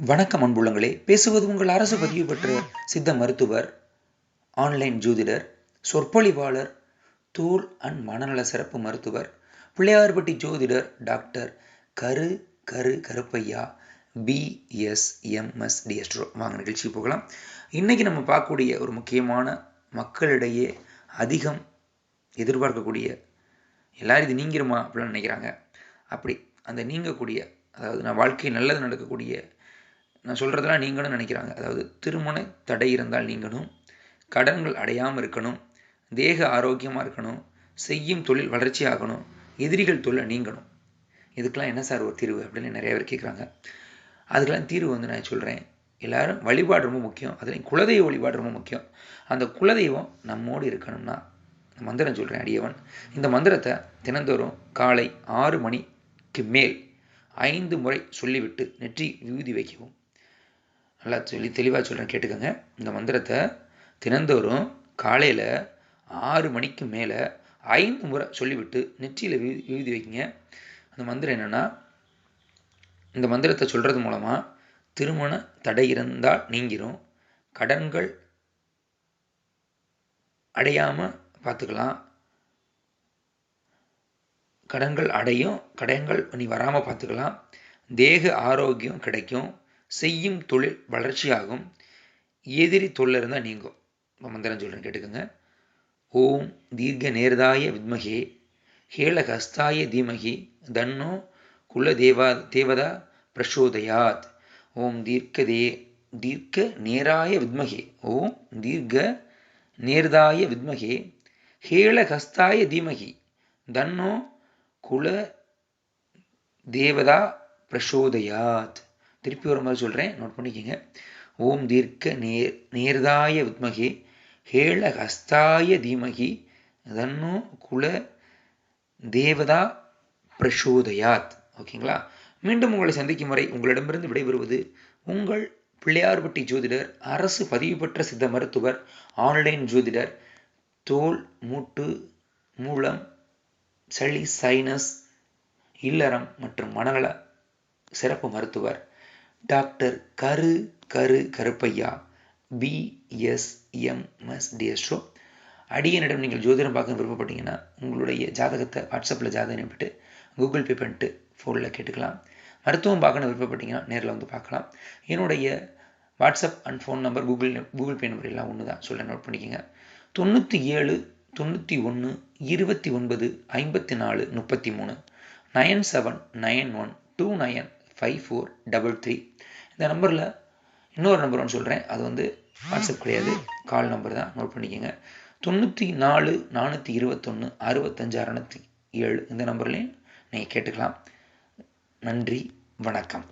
வணக்கம் அன்புள்ளங்களே பேசுவது உங்கள் அரசு பதிவு பெற்ற சித்த மருத்துவர் ஆன்லைன் ஜோதிடர் சொற்பொழிவாளர் தோல் அண்ட் மனநல சிறப்பு மருத்துவர் பிள்ளையார்பட்டி ஜோதிடர் டாக்டர் கரு கரு கருப்பையா பிஎஸ்எம்எஸ் டிஎஸ்ட்ரோ வாங்க நிகழ்ச்சி போகலாம். இன்றைக்கி நம்ம பார்க்கக்கூடிய ஒரு முக்கியமான மக்களிடையே அதிகம் எதிர்பார்க்கக்கூடிய எல்லாரும் இது நீங்கிருமா அப்படின்னு நினைக்கிறாங்க. அப்படி அந்த நீங்கக்கூடிய அதாவது நான் வாழ்க்கையில் நல்லது நடக்கக்கூடிய நான் சொல்கிறதெல்லாம் நீங்களும் நினைக்கிறாங்க. அதாவது திருமண தடை இருந்தால் நீங்கணும் கடன்கள் அடையாமல் இருக்கணும் தேக ஆரோக்கியமாக இருக்கணும் செய்யும் தொழில் வளர்ச்சி ஆகணும் எதிரிகள் தொழிலை நீங்கணும். இதுக்கெல்லாம் என்ன சார் ஒரு தீர்வு அப்படின்னு நிறைய பேர் கேட்குறாங்க அதுக்கெல்லாம் தீர்வு வந்து நான் சொல்கிறேன் எல்லாரும் வழிபாடு ரொம்ப முக்கியம். அதுலேயும் குலதெய்வ வழிபாடு ரொம்ப முக்கியம். அந்த குலதெய்வம் நம்மோடு இருக்கணும்னா மந்திரம் சொல்கிறேன் அடியவன். இந்த மந்திரத்தை தினந்தோறும் காலை ஆறு மணிக்கு மேல் ஐந்து முறை சொல்லிவிட்டு நெற்றி விபூதி வைக்கவும். நல்லா சொல்லி தெளிவாக சொல்கிறேன் கேட்டுக்கோங்க. இந்த மந்திரத்தை தினந்தோறும் காலையில் ஆறு மணிக்கு மேலே ஐந்து முறை சொல்லிவிட்டு நெற்றியில் விபூதி விபூதி வைக்கிங்க அந்த மந்திரம் என்னென்னா இந்த மந்திரத்தை சொல்கிறது மூலமாக திருமண தடை இருந்தால் நீங்கிரும். கடன்கள் அடையாமல் பார்த்துக்கலாம் கடன்கள் அடையும் கடன்கள் நீ வராமல் பார்த்துக்கலாம் தேக ஆரோக்கியம் கிடைக்கும். செய்யும் தொழில் வளர்ச்சியாகும். எதிரி தொல்லை இருந்தால் நீங்கும். மந்திரம் சொல்கிறேன் கேட்டுக்கோங்க. ஓம் தீர்க்க நேர்தாய வித்மகே ஹேளகஸ்தாய தீமகி தன்னோ குல தேவா தேவதா பிரசோதயாத். ஓம் தீர்க்க தே தீர்க்க நேராய வித்மகே ஓம் தீர்க்க நேர்தாய வித்மகே ஹேளகஸ்தாய தீமகி தன்னோ குல தேவதா பிரசோதயாத். திருப்பி ஒரு மாதிரி சொல்கிறேன் நோட் பண்ணிக்கோங்க. ஓம் தீர்க்க நேர் நேர்தாய வித்மகே ஹேளஹஸ்தாய தீமகி தன்னு குல தேவதா பிரசோதயாத். ஓகேங்களா? மீண்டும் உங்களை சந்திக்கும் வரை உங்களிடமிருந்து விடைபெறுவது உங்கள் பிள்ளையார்பட்டி ஜோதிடர் அரசு பதிவு பெற்ற சித்த மருத்துவர் ஆன்லைன் ஜோதிடர் தோல் மூட்டு மூலம் சளி சைனஸ் இல்லறம் மற்றும் மனநல சிறப்பு மருத்துவர். டாக்டர் கரு கரு கருப்பையா பிஎஸ்எம்எஸ் டிஎஸ்ஓ அடியனிடம் நீங்கள் ஜோதிடம் பார்க்க விருப்பப்பட்டீங்கன்னா உங்களுடைய ஜாதகத்தை வாட்ஸ்அப்பில் ஜாதகம் அனுப்பிட்டு கூகுள் பே பண்ணிட்டு ஃபோனில் கேட்டுக்கலாம். மருத்துவம் பார்க்கணும் விருப்பப்பட்டீங்கன்னா நேரில் வந்து பார்க்கலாம். என்னுடைய WhatsApp and phone number Google Google Pay number எல்லாம் ஒன்று தான் சொல்ல நோட் பண்ணிக்கோங்க. தொண்ணூற்றி ஏழு தொண்ணூற்றி ஒன்று இருபத்தி ஒன்பது ஐம்பத்தி நாலு முப்பத்தி மூணு nine seven nine one two nine five four double three இந்த நம்பரில் இன்னொரு நம்பர் ஒன்று சொல்கிறேன் அது வந்து வாட்ஸ்அப் கிடையாது. கால் நம்பர் தான். நோட் பண்ணிக்கோங்க. தொண்ணூற்றி நாலு நானூற்றி இருபத்தொன்று அறுபத்தஞ்சு அறநூற்றி ஏழு. இந்த நம்பர்லேயும் நீங்கள் கேட்டுக்கலாம். நன்றி. வணக்கம்.